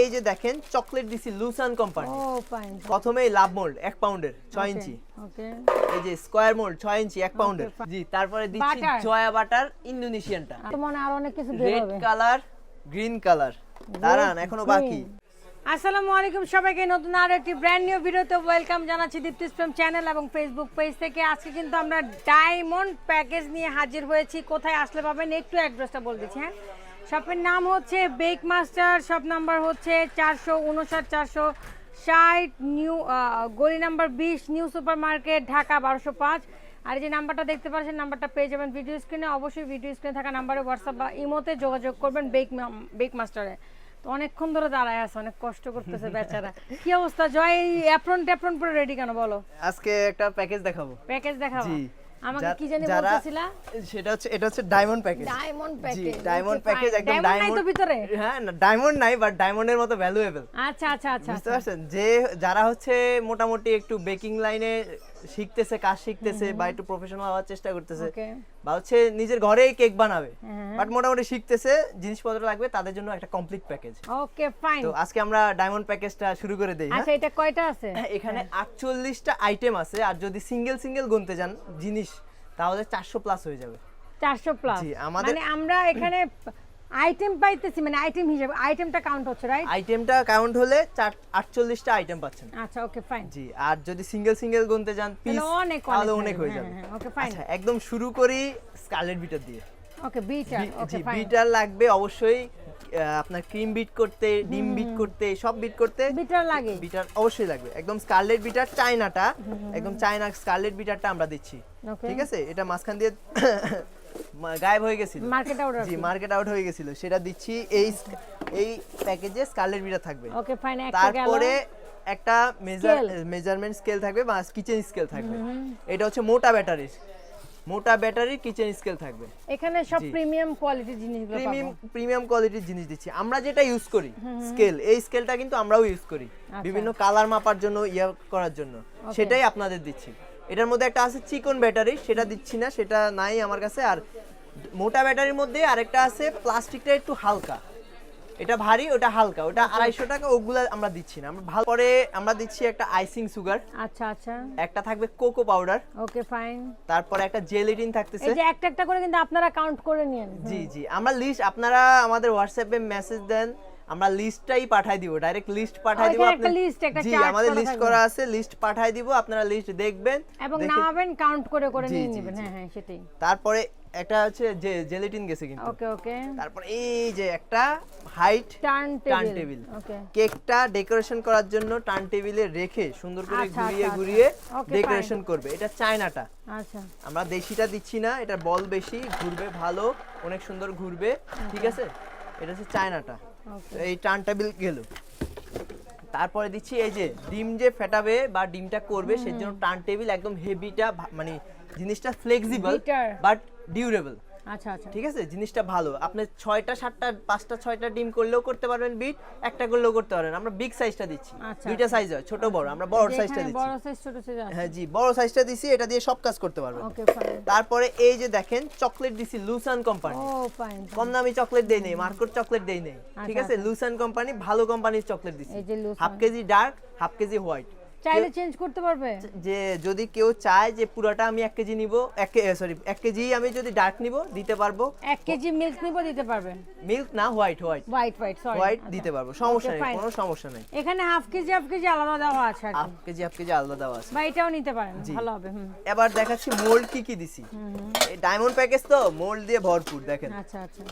এই যে দেখেন চকলেট দিছি লুসান কোম্পানি ও ফাইন প্রথমেই লাভ মোল্ড এক পাউন্ডের ছয় ইঞ্চি। ওকে এই যে স্কোয়ার মোল্ড ছয় ইঞ্চি এক পাউন্ডের জি তারপরে দিচ্ছি জয়া বাটার ইন্দোনেশিয়ানটা মনে আরও অনেক কিছু রেড কালার গ্রিন কালার দাঁড়ান এখনও বাকি। আসসালামু আলাইকুম সবাইকে নতুন আরও একটি ব্র্যান্ড নিউ ভিডিওতে ওয়েলকাম জানাচ্ছি দীপ্তি ফিল্ম চ্যানেল এবং ফেসবুক পেজ থেকে। আজকে কিন্তু আমরা ডায়মন্ড প্যাকেজ নিয়ে হাজির হয়েছি। কোথায় আসলে পাবেন একটু অ্যাড্রেসটা বলে দিচ্ছি হ্যাঁ? শপের নাম হচ্ছে বেক মাস্টার শপ নাম্বার হচ্ছে চারশো উনষাট চারশো ষাট নিউ গলি নাম্বার বিশ নিউ সুপার মার্কেট ঢাকা বারোশো পাঁচ। আর এই যে নাম্বারটা দেখতে পাচ্ছেন নাম্বারটা পেয়ে যাবেন ভিডিও স্ক্রিনে অবশ্যই ভিডিও স্ক্রিনে থাকা নাম্বারে হোয়াটসঅ্যাপ বা ইমোতে যোগাযোগ করবেন বেক বেক মাস্টারে। তো অনেকক্ষণ ধরে দাঁড়ায় আছে অনেক কষ্ট করতেছে বেচারা। কি অবস্থা? জয় এই অ্যাপ্রন ট্যাপ্রন পরে রেডি কেন বলো? আজকে একটা প্যাকেজ দেখাবো। প্যাকেজ দেখাবো? আমাকে কি জানি বলতেছিলা? সেটা হচ্ছে এটা হচ্ছে diamond package diamond package diamond package একদম ডায়মন্ড তো ভিতরে? হ্যাঁ না ডায়মন্ড নাই বাট ডায়মন্ডের মতো ভ্যালুয়েবল আচ্ছা আচ্ছা আচ্ছা বুঝতে পারছেন? যে যারা হচ্ছে মোটামুটি একটু বেকিং লাইনে শিখতেছে কাজ শিখতেছে বা একটু প্রফেশনাল হওয়ার চেষ্টা করতেছে। বা হচ্ছে নিজের ঘরেই কেক বানাবে। বাট মোটামুটি শিখতেছে জিনিসপত্র লাগবে তাদের জন্য একটা কমপ্লিট প্যাকেজ ওকে ফাইন তো আজকে আমরা ডায়মন্ড প্যাকেজটা শুরু করে দেই হ্যাঁ? আচ্ছা এটা কয়টা আছে? এখানে আটচল্লিশটা আইটেম আছে আর যদি সিঙ্গেল সিঙ্গেল গুনতে যান জিনিস তাহলে চারশো প্লাস হয়ে যাবে। চারশো প্লাস জি, আমাদের- মানে আমরা এখানে আইটেম পাইতেছি মানে আইটেম হিসেবে আইটেমটা কাউন্ট হচ্ছে রাইট আইটেমটা কাউন্ট হলে চার আটচল্লিশটা আইটেম পাচ্ছেন। আচ্ছা ওকে ফাইন জি আর যদি সিঙ্গেল সিঙ্গেল গুনতে যান পিস অনেক তাহলে অনেক অনেক হয়ে যাবে। ওকে ফাইন আচ্ছা একদম শুরু করি স্কারলেট বিটার দিয়ে। ওকে বিটার ওকে জি ফাইন বিটার লাগবে অবশ্যই আপনার ক্রিম বিট করতে ডিম বিট করতে সব বিট করতে বিটার লাগে। বিটার অবশ্যই লাগবে। একদম স্কারলেট বিটার চায়নাটা একদম চায়না স্কারলেট বিটারটা আমরা দিচ্ছি। ঠিক আছে? এটা মাঝখান দিয়ে গায়েব হয়ে গেছিল। মার্কেট অর্ডার জি মার্কেট আউট হয়ে গেছিল। সেটা দিচ্ছি এই এই প্যাকেজে স্কারলেট বিটার থাকবে। ওকে ফাইন তারপরে একটা মেজার মেজারমেন্ট স্কেল থাকবে বা কিচেন স্কেল থাকবে। এটা হচ্ছে মোটা ব্যাটারির মোটা ব্যাটারির কিচেন স্কেল থাকবে। এখানে সব প্রিমিয়াম কোয়ালিটির জিনিসগুলো প্রিমিয়াম প্রিমিয়াম কোয়ালিটির জিনিস দিচ্ছি। আমরা যেটা ইউজ করি স্কেল এই স্কেলটা কিন্তু আমরাও ইউজ করি। আচ্ছা। বিভিন্ন কালার মাপার জন্য ইয়ে করার জন্য। সেটাই আপনাদের দিচ্ছি। এটার মধ্যে একটা আছে চিকন ব্যাটারি সেটা দিচ্ছি না সেটা নাই আমার কাছে। আর মোটা ব্যাটারির মধ্যে আরেকটা আছে প্লাস্টিকটা একটু হালকা। এটা ভারী ওটা হালকা। ওটা আড়াইশো টাকা ওগুলা আমরা দিচ্ছি না। আমরা ভালো পরে আমরা দিচ্ছি একটা আইসিং সুগার আচ্ছা আচ্ছা। একটা থাকবে কোকো পাউডার ওকে ফাইন তারপরে একটা জেলিটিন থাকতেছে। এই যে একটা একটা করে কিন্তু আপনারা কাউন্ট করে নিয়েন। জি জি। আমরা লিস্ট আপনারা আমাদের হোয়াটসঅ্যাপে মেসেজ দেন। আমরা লিস্টটাই পাঠাই দিব ডাইরেক্ট লিস্ট পাঠাই দিব আপনি list, একটা জি আমাদের লিস্ট করা আছে লিস্ট পাঠাই দিব আপনারা লিস্ট দেখবেন এবং নামাবেন কাউন্ট করে করে নিয়ে নেবেন হ্যাঁ হ্যাঁ সেটাই। তারপরে এটা হচ্ছে যে জেলিটিন গেছে কিন্তু। ওকে ওকে। তারপর এই যে একটা হাইট টার্ন টার্ন টেবিল কেকটা ডেকোরেশন করার জন্য টার্ন টেবিলে রেখে সুন্দর করে আচ্ছা, ঘুরিয়ে আচ্ছা, ঘুরিয়ে আচ্ছা। ডেকোরেশন করবে। এটা চায়নাটা। আচ্ছা। আমরা দেশিটা দিচ্ছি না এটা বল বেশি ঘুরবে ভালো অনেক সুন্দর ঘুরবে ঠিক আছে? এটা হচ্ছে চায়নাটা। এই টার্ন টেবিল গেল। তারপরে দিচ্ছি এই যে ডিম যে ফেটাবে বা ডিমটা করবে সেজন্য টার্ন টেবিল একদম হেভিটা মানে জিনিসটা ফ্লেক্সিবল বাট ডিউরেবল আচ্ছা আচ্ছা। ঠিক আছে? জিনিসটা ভালো। আপনি ছয়টা সাতটা পাঁচটা ছয়টা ডিম করলেও করতে পারবেন বিট। একটা করলেও করতে পারবেন। আমরা বিগ সাইজটা দিচ্ছি। আচ্ছা, দুইটা সাইজ হয় ছোট বড়। আমরা বড় সাইজটা দিচ্ছি। বড় সাইজ ছোট সাইজ হ্যাঁ জি বড় সাইজটা দিছি এটা দিয়ে সব কাজ করতে পারবেন। ওকে ফাইন তারপরে এই যে দেখেন চকলেট দিছি লুসান কোম্পানি ও ফাইন কম দামি চকলেট দেই নেই মার্কেট চকলেট দেই নেই। ঠিক আছে? লুসান কোম্পানি ভালো কোম্পানির চকলেট দিছি। Half KG dark half KG white চাইলে চেঞ্জ করতে পারবে। যে যদি কেউ চায় যে পুরোটা আমি এক কেজি নিব এক সরি এক কেজি আমি যদি ডার্ক নিব দিতে পারব। এক কেজি মিল্ক নিব দিতে পারবেন মিল্ক না white white. White white sorry white দিতে পারব সমস্যা নেই কোনো সমস্যা নেই। এখানে হাফ কেজি হাফ কেজি আলাদা দেওয়া আছে আর। হাফ কেজি হাফ কেজি আলাদা দেওয়া আছে। বা এটাও নিতে পারেন ভালো হবে হুম। এবার দেখাচ্ছি মোল্ড কি কি দিছি। এই ডায়মন্ড প্যাকেজ তো মোল্ড দিয়ে ভরপুর দেখেন। আচ্ছা আচ্ছা।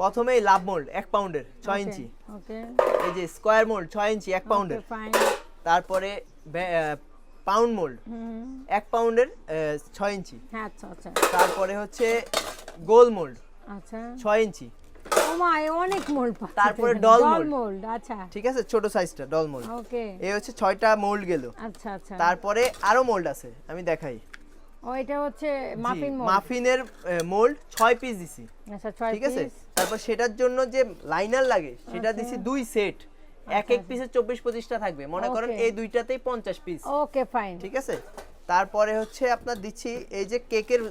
প্রথমেই লাভ মোল্ড এক পাউন্ডের ছয় ইঞ্চি। ওকে। এই যে স্কোয়ার মোল্ড ছয় ইঞ্চি এক পাউন্ডের। ফাইন। তারপরে পাউন্ড মোল্ড এক পাউন্ডের ছয় ইঞ্চি। হ্যাঁ আচ্ছা আচ্ছা। তারপরে হচ্ছে গোল মোল্ড আচ্ছা। ছয় ইঞ্চি। অনেক মোল্ড তারপরে mold। মোল্ড আচ্ছা। ঠিক আছে? ছোট সাইজটা ডল মোল্ড ওকে এই হচ্ছে ছয়টা মোল্ড গেল। আচ্ছা আচ্ছা। তারপরে আরও মোল্ড আছে আমি দেখাই। ও এটা হচ্ছে মাফিন মোল্ড মাফিনের মোল্ড ছয় পিস দিছি। আচ্ছা ঠিক আছে? তারপর সেটার জন্য যে লাইনার লাগে সেটা আচ্ছা। দিছি দুই সেট এক এক পিসে চব্বিশ পঁচিশটা থাকবে। মনে করেন এই দুইটাতেই পঞ্চাশ পিস ওকে ফাইন ঠিক আছে? তারপরে হচ্ছে আপনার দিচ্ছি এই যে কেকের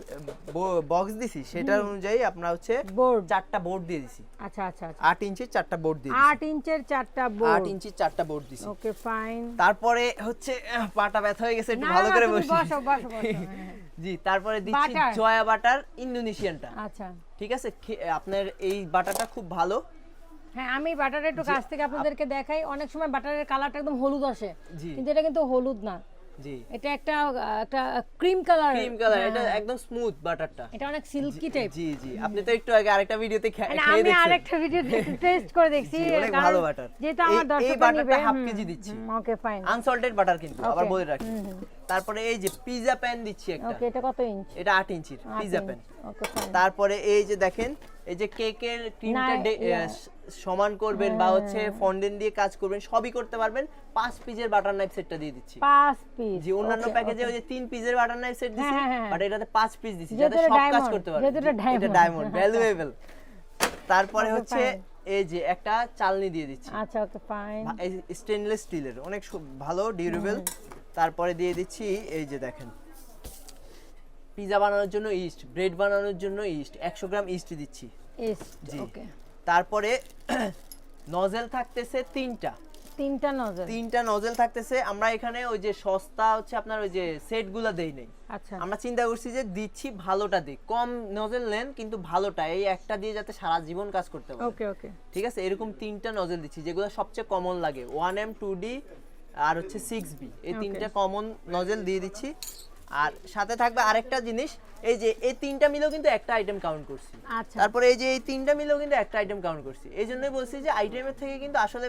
বক্স দিছি সেটার অনুযায়ী আপনার হচ্ছে বোর্ড চারটা বোর্ড দিয়ে দিছি। আচ্ছা আচ্ছা আচ্ছা। আট ইঞ্চির চারটা বোর্ড দিয়ে আট ইঞ্চের চারটা আট বোর্ড ইঞ্চির চারটা বোর্ড দিছি। ওকে ফাইন তারপরে হচ্ছে পাটা ব্যথা হয়ে গেছে একটু ভালো করে বসি। বসো বসো হ্যাঁ, হ্যাঁ। জি তারপরে দিচ্ছি? জয়া বাটার ইন্দোনেশিয়ানটা। আচ্ছা। ঠিক আছে? আপনার এই বাটারটা খুব ভালো। হ্যাঁ আমি বাটারের একটু কাছ থেকে আপনাদেরকে দেখাই। অনেক সময় বাটারের কালারটা একদম হলুদ আসে কিন্তু এটা কিন্তু হলুদ না। জি। এটা একটা একটা ক্রিম কালার। ক্রিম কালার এটা একদম স্মুথ বাটারটা। এটা অনেক সিল্কি টাইপ জি জি। আপনি তো একটু আগে আরেকটা ভিডিওতে মানে আমি আরেকটা ভিডিও টেস্ট করে দেখছি অনেক ভালো বাটার যেহেতু আমার এই বাটারটা হাফ কেজি দিচ্ছি। ওকে ফাইন আনসল্টেড বাটার কিন্তু আবার বলে রাখি তারপরে এই যে পিজা প্যান দিচ্ছি একটা। ওকে এটা কত ইঞ্চ এটা আট ইঞ্চির পিজা প্যান ওকে ফাইন তারপরে এই যে দেখেন এই যে কেকের ক্রিমটা সমান করবেন বা হচ্ছে ফন্ডেন দিয়ে কাজ করবেন সবই করতে পারবেন। পাঁচ পিসের বাটার নাইফ সেটটা দিয়ে দিচ্ছি। পাঁচ পিস জি অন্যান্য প্যাকেজে ওই যে তিন পিসের বাটার নাইফ সেট দিছি হ্যাঁ, হ্যাঁ, হ্যাঁ। বাট এটাতে পাঁচ পিস দিছি যাতে সব কাজ করতে পারে। এটা ডায়মন্ড ভ্যালুয়েবল তারপরে হচ্ছে এই যে একটা চালনি দিয়ে দিচ্ছি। আচ্ছা ওকে ফাইন স্টেনলেস স্টিলের অনেক ভালো ডিউরেবল তারপরে দিয়ে দিচ্ছি এই যে দেখেন। পিজা বানানোর জন্য ইস্ট ব্রেড বানানোর জন্য ইস্ট একশো গ্রাম ইস্ট দিচ্ছি। ইস জি। ওকে তারপরে নজেল থাকতেছে তিনটা। তিনটা নজর তিনটা নজেল থাকতেছে আমরা এখানে ওই যে সস্তা হচ্ছে আপনার ওই যে সেটগুলো দেই নেই। আচ্ছা। আমরা চিন্তা করছি যে দিচ্ছি ভালোটা দিই কম নজেল নেন কিন্তু ভালোটা এই একটা দিয়ে যাতে সারা জীবন কাজ করতে পারে। ওকে ওকে ঠিক আছে এরকম তিনটা নজেল দিচ্ছি যেগুলো সবচেয়ে কমন লাগে। ওয়ান এম টু ডি আর হচ্ছে সিক্স বি এই Okay. তিনটা কমন নজেল দিয়ে দিচ্ছি। আর সাথে থাকবে আরেকটা জিনিস এই যে এই তিনটা মিলেও কিন্তু একটা আইটেম কাউন্ট করছি। আচ্ছা। তারপরে এই যে এই তিনটা মিলেও কিন্তু একটা আইটেম কাউন্ট করছি। এই জন্যই বলছি যে আইটেমের থেকে কিন্তু আসলে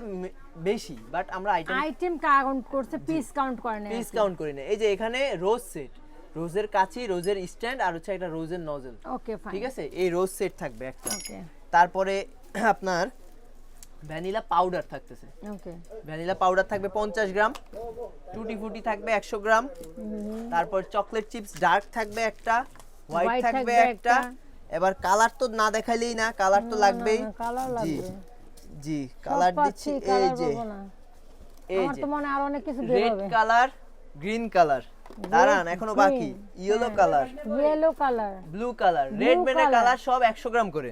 বেশি বাট আমরা আইটেম আইটেম কাউন্ট করছে পিস কাউন্ট করে না পিস কাউন্ট করি না এই যে এখানে রোজ সেট রোজের কাছি রোজের স্ট্যান্ড আর হচ্ছে একটা রোজের নজল ওকে ফাইন ঠিক আছে? এই রোজ সেট থাকবে একটা। ওকে তারপরে আপনার ভ্যানিলা পাউডার থাকতেছে। ওকে ভ্যানিলা পাউডার থাকবে পঞ্চাশ গ্রাম টুটি ফুটি থাকবে একশো গ্রাম তারপর চকলেট চিপস ডার্ক থাকবে একটা হোয়াইট থাকবে একটা। এবার কালার তো না দেখাইলেই না কালার তো লাগবেই। কালার জি লাগবে। জি কালার দিচ্ছি এই যে। এই আমার যে তো মনে আরও অনেক কিছু বের হবে। Red colour green colour. দাঁড়ান এখনও বাকি yellow colour. Yellow colour. Blue colour red colour। Colour সব একশো গ্রাম করে।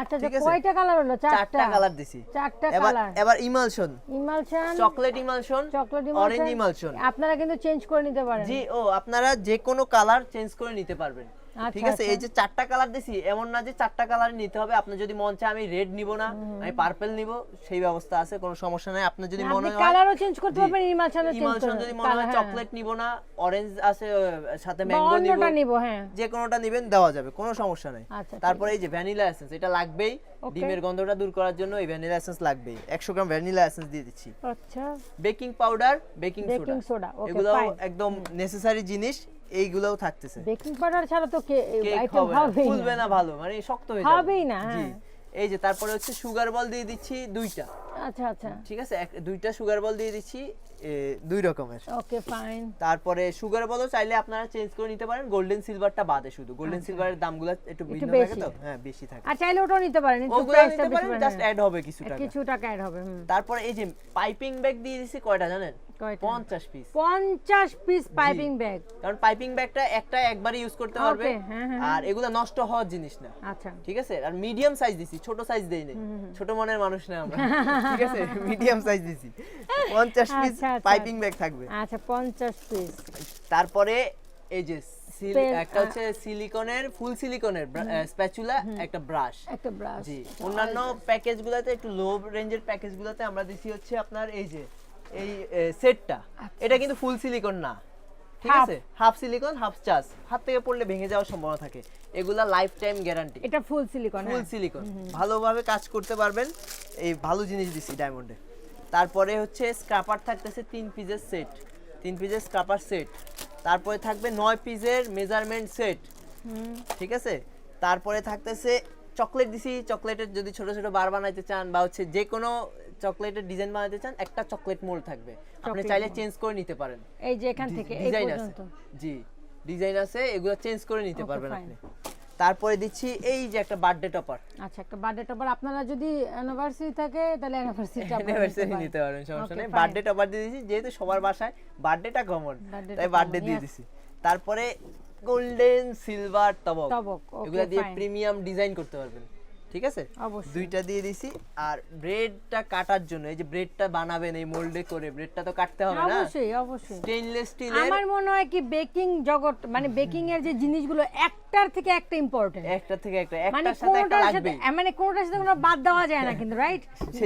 আচ্ছা যে কয়টা কালার হলো? চারটা। কালার দিছি। চারটা এবার কালার এবার emulsion emulsion chocolate emulsion chocolate orange emulsion আপনারা কিন্তু চেঞ্জ করে নিতে পারেন। জি ও আপনারা যে কোনো কালার চেঞ্জ করে নিতে পারবেন। আচ্ছা, ঠিক আছে? আচ্ছা। এই যে চারটা কালার দিছি এমন না যে চারটা কালার নিতে হবে। আপনি যদি মন চায় আমি রেড নিব না আমি পার্পল নিব সেই ব্যবস্থা আছে কোনো সমস্যা নাই। আপনার যদি মনে হয় কালারও চেঞ্জ করতে। পারবেন ইমালশনও চেঞ্জ ইমালশন যদি মনে হয় চকলেট নিব না অরেঞ্জ আছে সাথে ম্যাঙ্গো নিব অন্যটা নিব হ্যাঁ। যে কোনোটা নেবেন দেওয়া যাবে কোনো সমস্যা নাই। আচ্ছা, তারপরে এই যে ভ্যানিলা এসেন্স এটা লাগবেই. ডিমের গন্ধটা দূর করার জন্য এই ভ্যানিলা এসেন্স লাগবেই। একশো গ্রাম ভ্যানিলা এসেন্স দিয়ে দিচ্ছি। আচ্ছা। বেকিং পাউডার বেকিং সোডা এগুলো. একদম নেসেসারি জিনিস। এইগুলোও থাকতেছে। বেকিং পাউডার ছাড়া তো কে আইটেম হবে ফুলবে না? ভালো মানে শক্ত হয়ে যাবে। হবেই না, হ্যাঁ। এই যে তারপরে হচ্ছে সুগার বল দিয়ে দিচ্ছি দুইটা। আচ্ছা আচ্ছা। ঠিক আছে? দুইটা সুগার বল দিয়ে দিচ্ছি দুই রকমের। ওকে ফাইন তারপরে সুগার বলও চাইলে আপনারা চেঞ্জ করে নিতে পারেন। গোল্ডেন সিলভারটা বাদে শুধু। গোল্ডেন সিলভারের দামগুলো একটু ভিন্ন থাকে। তো? হ্যাঁ বেশি থাকে। আর চাইলে ওটাও নিতে পারেন একটু প্রাইসটা নিতে পারেন জাস্ট অ্যাড হবে কিছু টাকা। কিছু টাকা অ্যাড হবে তারপরে এই যে পাইপিং ব্যাগ দিয়ে দিছি কয়টা জানেন? কয়টা? পিস পঞ্চাশ পিস পাইপিং ব্যাগ কারণ পাইপিং ব্যাগটা একটা একবারই ইউজ করতে পারবে। Okay, হ্যাঁ, হ্যাঁ, আর এগুলো নষ্ট হওয়ার জিনিস না। আচ্ছা। ঠিক আছে? আর মিডিয়াম সাইজ দিছি ছোট সাইজ দেই নাই। ছোট মনের মানুষ না আমরা। ঠিক আছে? মিডিয়াম সাইজ দিছি। 50 পিস আচ্ছা, আচ্ছা। পাইপিং ব্যাগ থাকবে। আচ্ছা পঞ্চাশ পিস তারপরে এই যে একটা হচ্ছে সিলিকনের ফুল সিলিকনের স্প্যাচুলা একটা ব্রাশ একটা ব্রাশ জি। অন্যান্য প্যাকেজগুলোতে একটু লো রেঞ্জের প্যাকেজগুলোতে আমরা দিছি হচ্ছে আপনার এই যে এই সেটটা এটা কিন্তু ফুল সিলিকন না ঠিক আচ্ছা। আছে? হাফ সিলিকন হাফ চার্জ হাত থেকে পড়লে ভেঙে যাওয়ার সম্ভাবনা থাকে। এগুলা লাইফ টাইম গ্যারান্টি এটা ফুল সিলিকন ফুল সিলিকন ভালোভাবে কাজ করতে পারবেন। এই ভালো জিনিস দিছি ডায়মন্ডে তারপরে হচ্ছে স্ক্রাপার থাকতেছে তিন পিসের সেট তিন পিসের স্ক্রাপার সেট তারপরে থাকবে নয় পিসের মেজারমেন্ট সেট ঠিক আছে? তারপরে থাকতেছে চকলেট দিছি। চকলেটের যদি ছোট ছোট বার বানাইতে চান বা হচ্ছে যে কোনো চকলেটের ডিজাইন বানাইতে চান একটা চকলেট মোল্ড থাকবে। আপনি চাইলে চেঞ্জ করে নিতে পারেন। এই যে এখান থেকে এই ডিজাইন আছে। পর্যন্ত জি ডিজাইন আছে এগুলো চেঞ্জ করে নিতে পারবেন আপনি। তারপরে দিচ্ছি এই যে একটা বার্থডে টপার আচ্ছা একটা বার্থডে টপার আপনারা যদি অ্যানিভার্সারি থাকে তাহলে অ্যানিভার্সারিটা অ্যানিভার্সারি নিতে পারেন। সমস্যা নেই. বার্থডে টপার দিয়ে দিছি যেহেতু সবার বাসায় বার্থডেটা কমন টা তাই বার্থডে দিয়ে. দিছি তারপরে গোল্ডেন সিলভার তবক এগুলা দিয়ে প্রিমিয়াম ডিজাইন করতে পারবেন। ঠিক আছে? দুইটা দিয়ে দিছি আর ব্রেডটা কাটার জন্য এই যে ব্রেডটা বানাবেন এই মোল্ডে করে ব্রেডটা তো কাটতে হবে না? অবশ্যই অবশ্যই। স্টেইনলেস স্টিলের আমার মনে হয় কি বেকিং জগৎ মানে বেকিং এর যে জিনিসগুলো একটার থেকে একটা ইম্পর্টেন্ট একটা থেকে একটা মানে একটার সাথে একটা লাগবেই। মানে কোনোটার সাথে কোনো বাদ দেওয়া যায় না কিন্তু রাইট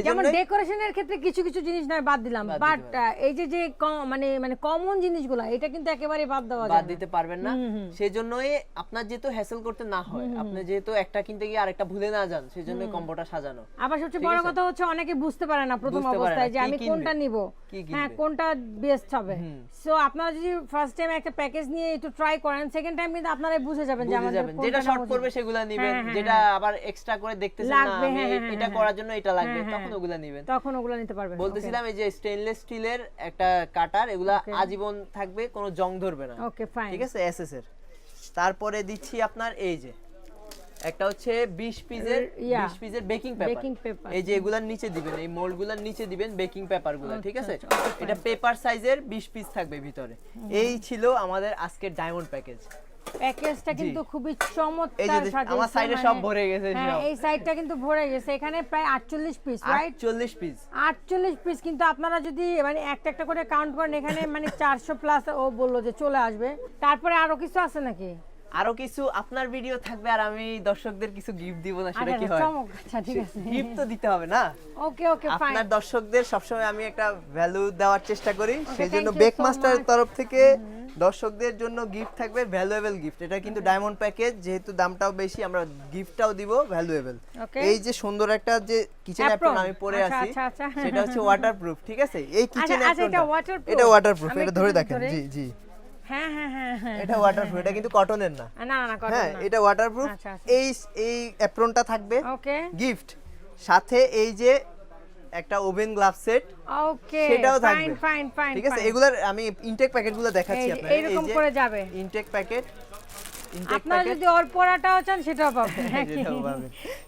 যেমন ডেকোরেশনের ক্ষেত্রে কিছু কিছু জিনিস নয় বাদ দিলাম। বাট এই যে যে মানে মানে কমন জিনিসগুলো এটা কিন্তু একেবারে বাদ দেওয়া বাদ যায় না। দিতে পারবেন না। সেজন্যই আপনার যেহেতু হ্যাসেল করতে না হয় আপনি যেহেতু একটা কিনতে গিয়ে আরেকটা ভুলে না যান সেজন্য কম্বোটা সাজানো। আবার সবচেয়ে বড় কথা হচ্ছে অনেকে বুঝতে পারে না প্রথম অবস্থায় যে আমি কোনটা নিব? হ্যাঁ কোনটা বেস্ট হবে? সো আপনারা যদি ফার্স্ট টাইম একটা প্যাকেজ নিয়ে একটু ট্রাই করেন সেকেন্ড টাইম কিন্তু আপনারাই বুঝে যাবেন যে আমাদের যেটা শর্ট করবে সেগুলা নেবেন হ্যাঁ, হ্যাঁ, যেটা আবার এক্সট্রা করে দেখতেছেন না হ্যাঁ, হ্যাঁ, এটা হ্যাঁ, করার জন্য এটা লাগবে। হ্যাঁ, তখন হ্যাঁ। ওগুলা নেবেন। তখন ওগুলা নিতে পারবেন। বলতেছিলাম এই যে স্টেইনলেস স্টিলের একটা কাটার এগুলা আজীবন থাকবে কোনো জং ধরবে না। ওকে ফাইন ঠিক আছে? এসএস এর। তারপরে দিচ্ছি আপনার এই যে একটা হচ্ছে 20 পিসের 20 পিসের বেকিং পেপার। এই যে এগুলার নিচে দিবেন এই মোল্ডগুলার নিচে দিবেন বেকিং পেপারগুলা ঠিক আছে? আচ্ছা, এটা পেপার সাইজের 20 পিস থাকবে ভিতরে। এই ছিল আমাদের আজকের ডায়মন্ড প্যাকেজ প্যাকেজটা কিন্তু খুবই চমৎকার আমার সাইডে মানে- সব ভরে গেছে হ্যাঁ এই সাইডটা কিন্তু ভরে গেছে। এখানে প্রায় 48 পিস রাইট 40 পিস আটচল্লিশ পিস কিন্তু আপনারা যদি মানে একটা একটা করে কাউন্ট করেন এখানে মানে চারশো প্লাস ও বলল যে চলে আসবে। তারপরে আরও কিছু আছে নাকি? আরও কিছু আপনার ভিডিও থাকবে আর আমি দর্শকদের কিছু গিফট দিব না সেটা কি হয়? আচ্ছা ঠিক আছে। গিফট তো দিতে হবে না? ওকে ওকে ফাইন আপনার দর্শকদের সবসময় আমি একটা ভ্যালু দেওয়ার চেষ্টা করি। সেই জন্য বেক মাস্টারের তরফ থেকে দর্শকদের জন্য গিফট থাকবে ভ্যালুয়েবল গিফট এটা কিন্তু ডায়মন্ড প্যাকেজ যেহেতু দামটাও বেশি আমরা গিফটটাও দিব ভ্যালুয়েবল. এই যে সুন্দর একটা যে কিচেন অ্যাপ্রন আমি পরে আচ্ছা, আছি আচ্ছা, আচ্ছা। সেটা হচ্ছে ওয়াটারপ্রুফ ঠিক আছে? এই কিচেন আচ্ছা, এটা ওয়াটারপ্রুফ এটা ধরে দেখেন। জি জি। হ্যাঁ হ্যাঁ হ্যাঁ হ্যাঁ এটা ওয়াটারপ্রুফ এটা কিন্তু কটনের না। না না না হ্যাঁ এটা ওয়াটারপ্রুফ। এই এই অ্যাপ্রনটা থাকবে। ওকে গিফট সাথে এই যে একটা ওভেন গ্লাভ সেট ওকে সেটাও থাকবে। ফাইন ফাইন ঠিক আছে? এগুলার আমি ইনটেক প্যাকেটগুলো দেখাচ্ছি আপনাদের। এইরকম করে যাবে। ইনটেক প্যাকেট আপনারা যদি ওর চান সেটাও পাবেন? সেটাও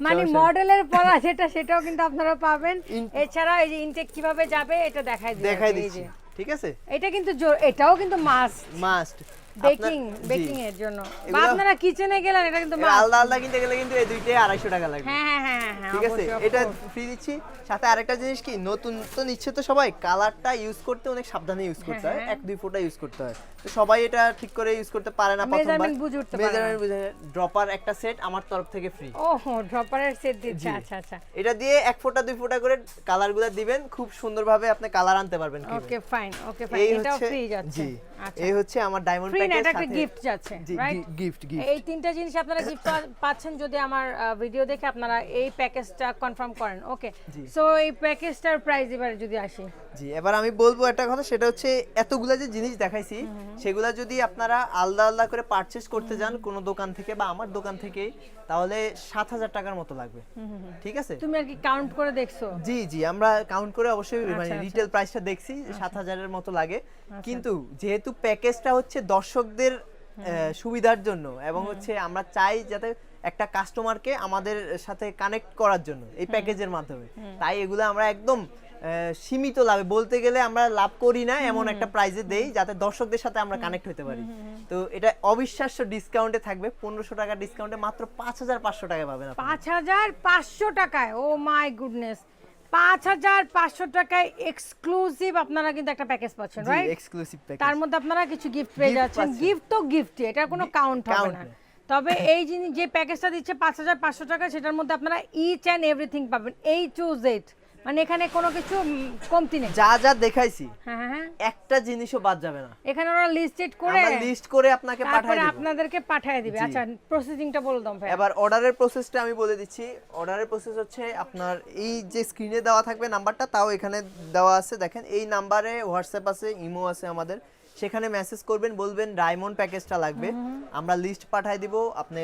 মানে মডেলের পড়া যেটা সেটাও কিন্তু আপনারা পাবেন। এছাড়া এই যে ইনটেক কীভাবে যাবে এটা দেখাই দেখাই দিচ্ছি। ঠিক আছে? এটা কিন্তু জোর- এটাও কিন্তু মাস্ট মাস্ট বেকিং বেকিং এর জন্য। আপনারা কিচেনে গেলেন এটা কিন্তু। আলাদা আলাদা কিনতে গেলে কিন্তু এই দুইটাই আড়াইশো টাকা লাগবে। হ্যাঁ হ্যাঁ হ্যাঁ হ্যাঁ ঠিক আছে? এটা ফ্রি দিচ্ছি। সাথে আরেকটা জিনিস কি নতুন তো নিচ্ছে তো সবাই কালারটা ইউজ করতে অনেক সাবধানে ইউজ করতে হয় হ্যাঁ, এক দুই ফোঁটা ইউজ করতে হয়। তো সবাই এটা ঠিক করে ইউজ করতে পারে না প্রথমবার। Measurement বুঝে উঠতে পারে মেজারমেন্ট বুঝে ড্রপার একটা সেট আমার তরফ থেকে ফ্রি ওহো ড্রপারের সেট দিচ্ছে। আচ্ছা আচ্ছা। এটা দিয়ে এক ফোঁটা দুই ফোঁটা করে কালারগুলো দিবেন। খুব সুন্দরভাবে আপনি কালার আনতে পারবেন ওকে ফাইন ওকে ফাইন এই এটাও হচ্ছে ফ্রি যাচ্ছে। জি। আচ্ছা। এই হচ্ছে আমার ডায়মন্ড না এটা একটা গিফট যাচ্ছে রাইট গিফট গিফট এই তিনটা জিনিস আপনারা গিফট পাচ্ছেন যদি আমার ভিডিও দেখে আপনারা এই প্যাকেজটা কনফার্ম করেন। ওকে। সো এই প্যাকেজটার প্রাইস এবারে যদি আসি। জি এবার আমি বলব একটা কথা সেটা হচ্ছে এতগুলা যে জিনিস দেখাইছি সেগুলা যদি আপনারা আলাদা আলাদা করে পারচেজ করতে যান কোনো দোকান থেকে বা আমার দোকান থেকে তাহলে সাত হাজার টাকার মতো লাগবে। ঠিক আছে? তুমি আর কি কাউন্ট করে দেখছ? জি জি আমরা কাউন্ট করে অবশ্যই মানে আচ্ছা। রিটেল প্রাইসটা দেখছি সাত হাজারের মতো লাগে। কিন্তু যেহেতু প্যাকেজটা হচ্ছে দর্শকদের সুবিধার জন্য এবং হচ্ছে আমরা চাই যাতে একটা কাস্টমারকে আমাদের সাথে কানেক্ট করার জন্য এই প্যাকেজের মাধ্যমে। তাই এগুলো আমরা একদম সীমিত লাভে। বলতে গেলে আমরা লাভ করি না এমন একটা প্রাইজে দেই যাতে দর্শকদের সাথে আমরা কানেক্ট হতে পারি। তো এটা অবিশ্বাস্য ডিসকাউন্টে থাকবে। পনেরোশো টাকা ডিসকাউন্টে মাত্র পাঁচ হাজার পাঁচশো টাকায় পাবেন পাঁচ হাজার পাঁচশো টাকায় ও মাই গুডনেস পাঁচ হাজার পাঁচশো টাকায় এক্সক্লুসিভ আপনারা কিন্তু একটা প্যাকেজ পাচ্ছেন রাইট এক্সক্লুসিভ তার মধ্যে আপনারা কিছু গিফট পেয়ে যাচ্ছেন। গিফট তো গিফটই এটার কোনো কাউন্ট হবে না। তবে এই জিনিস যে প্যাকেজটা দিচ্ছে পাঁচ হাজার পাঁচশো টাকা সেটার মধ্যে আপনারা ইচ অ্যান্ড এভরিথিং পাবেন এই টু জেড মানে এখানে কোনো কিছু কমতি নেই। যা যা দেখাইছি হ্যাঁ হ্যাঁ হ্যাঁ। একটা জিনিসও বাদ যাবে না। এখানে ওরা লিস্টেড করে আমরা লিস্ট করে আপনাকে পাঠিয়ে তারপরে দেব। আপনাদেরকে পাঠিয়ে দিবে। আচ্ছা প্রসেসিংটা বলে দাও ভাই এবার অর্ডারের প্রসেসটা আমি বলে দিচ্ছি। অর্ডারের প্রসেস হচ্ছে আপনার এই যে স্ক্রিনে দেওয়া থাকবে নাম্বারটা তাও এখানে দেওয়া আছে। দেখেন এই নাম্বারে হোয়াটসঅ্যাপ আছে ইমো আছে আমাদের। সেখানে মেসেজ করবেন বলবেন ডায়মন্ড প্যাকেজটা লাগবে। আমরা লিস্ট পাঠিয়ে দিব আপনি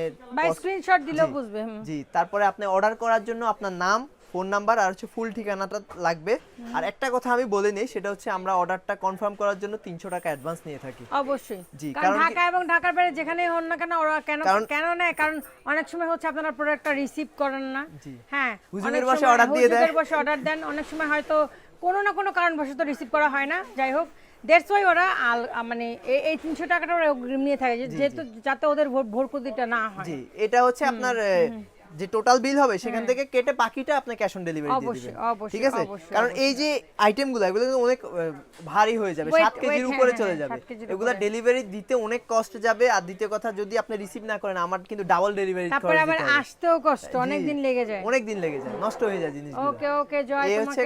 স্ক্রিনশট দিলেও বুঝবে জি তারপরে আপনি অর্ডার করার জন্য আপনার নাম ফোন নাম্বার আর হচ্ছে ফুল ঠিকানাটা লাগবে। আর একটা কথা আমি বলে নেই সেটা হচ্ছে আমরা অর্ডারটা কনফার্ম করার জন্য তিনশো টাকা অ্যাডভান্স নিয়ে থাকি। অবশ্যই। জি, কারণ ঢাকা এবং ঢাকার বাইরে যেখানেই হন না কেন ওরা কেন কেন নেয়? কারণ অনেক সময় হচ্ছে আপনারা প্রোডাক্টটা রিসিভ করেন না। জি। হ্যাঁ হুজুরের বসে order দিয়ে দেয়। হুজুরের বসে অর্ডার দেন অনেক সময় হয়তো কোনো না কোনো কারণবশত রিসিভ করা হয় না। যাই হোক ওয়াই ওরা মানে এই তিনশো টাকাটা ওরা অগ্রিম নিয়ে থাকে যেহেতু যাতে ওদের ভোর ভোরকুদিটা না হয়। এটা হচ্ছে আপনার যে টোটাল বিল হবে সেখান থেকে কেটে বাকিটা আপনি ক্যাশ অন ডেলিভারি দিয়ে দিবেন। অবশ্যই, ঠিক আছে? কারণ এই যে আইটেমগুলো এগুলো কিন্তু অনেক ভারী হয়ে যাবে Weight- সাত কেজির উপরে হ্যাঁ, চলে হ্যাঁ, যাবে। এগুলা ডেলিভারি দিতে অনেক কষ্ট যাবে আর দ্বিতীয় কথা যদি আপনি রিসিভ না করেন আমার কিন্তু ডাবল ডেলিভারি তারপরে আবার আসতেও কষ্ট অনেক দিন লেগে যায়। অনেক দিন লেগে যায় নষ্ট হয়ে যায় জিনিসগুলো। ওকে ওকে জয় তোমাকে।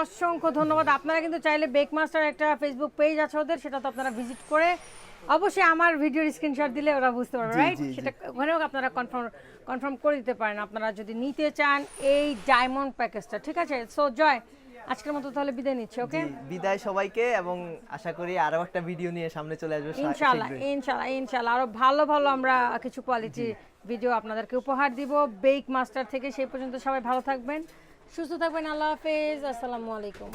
অসংখ্য ধন্যবাদ। আপনারা কিন্তু চাইলে বেক মাস্টার একটা ফেসবুক পেজ আছে ওদের সেটা তো আপনারা ভিজিট করে অবশ্যই আমার ভিডিওর স্ক্রিনশট দিলে ওরা বুঝতে পারবে রাইট। সেটা ওখানেও আপনারা কনফার্ম কনফার্ম করে দিতে পারেন। আপনারা যদি নিতে চান এই ডায়মন্ড প্যাকেজটা ঠিক আছে? সো জয় আজকের মতো তাহলে বিদায় নিচ্ছি ওকে বিদায় সবাইকে এবং আশা করি আরও একটা ভিডিও নিয়ে সামনে চলে আসবে শীঘ্রই। ইনশাল্লাহ ইনশাল্লাহ আরও ভালো ভালো আমরা কিছু কোয়ালিটি ভিডিও আপনাদেরকে উপহার দিব। বেক মাস্টার থেকে সেই পর্যন্ত সবাই ভালো থাকবেন সুস্থ থাকবেন। আল্লাহ হাফেজ। আসসালামু আলাইকুম।